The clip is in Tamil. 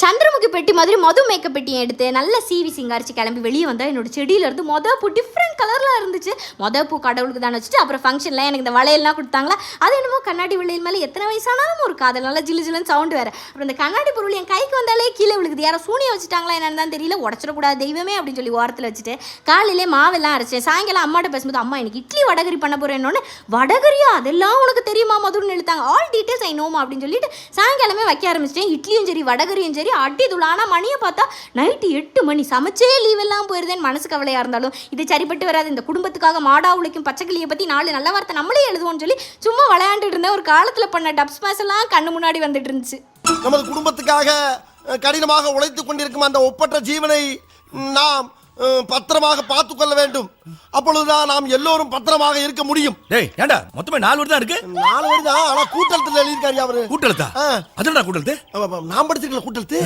சந்திரமுகி பெட்டி மாதிரி மது மேக்கப் பெட்டியை எடுத்து நல்ல சீவி சிங்காரிச்சு கிளம்பி வெளியே வந்தால் என்னோட செடியிலேருந்து மொத பூ டிஃப்ரெண்ட் கலரில் இருந்துச்சு. மொத பூ கடவுளுக்கு தான் வச்சுட்டு அப்புறம் ஃபங்க்ஷனில் எனக்கு இந்த வளையல்லாம் கொடுத்தாங்களா? அது என்னமோ கண்ணாடி வளையல் மேலே எத்தனை வயசானாலும் ஒரு காதல். நல்லா ஜில்லு ஜில்லுன்னு சவுண்டு வேறு. அப்புறம் இந்த கண்ணாடி பொருள் என் கைக்கு வந்தாலே கீழே விழுகுது. யாரோ சூனியை வச்சுட்டாங்களா என்னன்னு தான் தெரியல. உடச்சிடக்கூடாது தெய்வமே அப்படின்னு சொல்லி ஓரத்தில் வச்சுட்டு காலையிலே மாவெல்லாம் அரைச்சேன் சாயங்காலம் அம்மாட்ட பேசும்போது அம்மா எனக்கு இட்லி வடகரி பண்ண போறேன்னு வடகரியா அதெல்லாம் உனக்கு தெரியுமா? மதுன்னு எழுத்தாங்க. ஆல் டீட்டெயில்ஸ் ஐ நோமா அப்படின்னு சொல்லிட்டு சாயங்காலமே வைக்க ஆரம்பிச்சிட்டேன். இட்லியும் சரி வடகரியும் சரி அட்டி தூள். ஆனால் மணியை பார்த்தா நைட்டு எட்டு மணி. சமைச்சே லீவ் எல்லாம் போயிருந்தேன் மனசு கவலையாக இருந்தாலும் இது சரிப்பட்டு வராது. இந்த குடும்பத்துக்காக மாடா உழைக்கும் பச்சைக்கிளியை பற்றி நாலு நல்ல வார்த்தை நம்மளே எழுதுவோம்னு சொல்லி சும்மா விளையாண்டுட்டு இருந்தேன். ஒரு காலத்தில் பண்ண டப்ஸ் மேஸ் எல்லாம் கண்ணு முன்னாடி வந்துட்டு இருந்துச்சு. நமது குடும்பத்துக்காக கடினமாக உழைத்துக் கொண்டிருக்கும் அந்த ஒப்பற்ற ஜீவனை நாம் பத்திரமாக பார்த்து கொள்ள வேண்டும். அப்பொழுதுதான் நாம் எல்லோரும் பத்திரமாக இருக்க முடியும். டேய் ஏண்டா? மொத்தமே நாலு வருதா இருக்கு? நாலு பேர் தான் ஆனா கூட்டத்தில் எழுதியிருக்காரு அவரு கூட்டெழுத்து ஆமா, ஆமா, நான் படிச்சிருக்கல கூட்டத்து